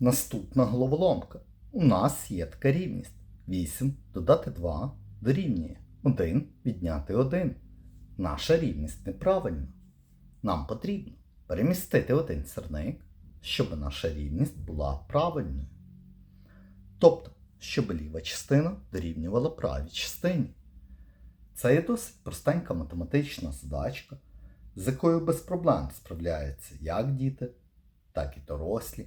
Наступна головоломка. У нас є така рівність. 8 додати 2 дорівнює 1 відняти 1. Наша рівність неправильна. Нам потрібно перемістити один сірник, щоб наша рівність була правильною. Тобто, щоб ліва частина дорівнювала правій частині. Це є досить простенька математична задачка, з якою без проблем справляються як діти, так і дорослі.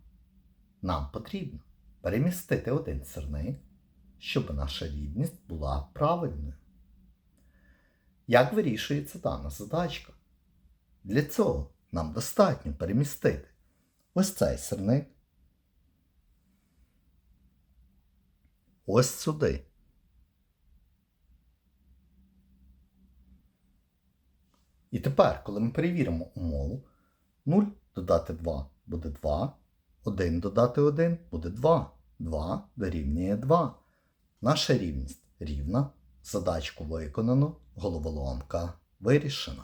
Нам потрібно перемістити один сирник, щоб наша рівність була правильною. Як вирішується дана задачка? Для цього нам достатньо перемістити ось цей сирник ось сюди. І тепер, коли ми перевіримо умову, 0 додати 2 буде 2, 1 додати 1 буде 2, 2 дорівнює 2. Наша рівність рівна, задачку виконано, головоломка вирішена.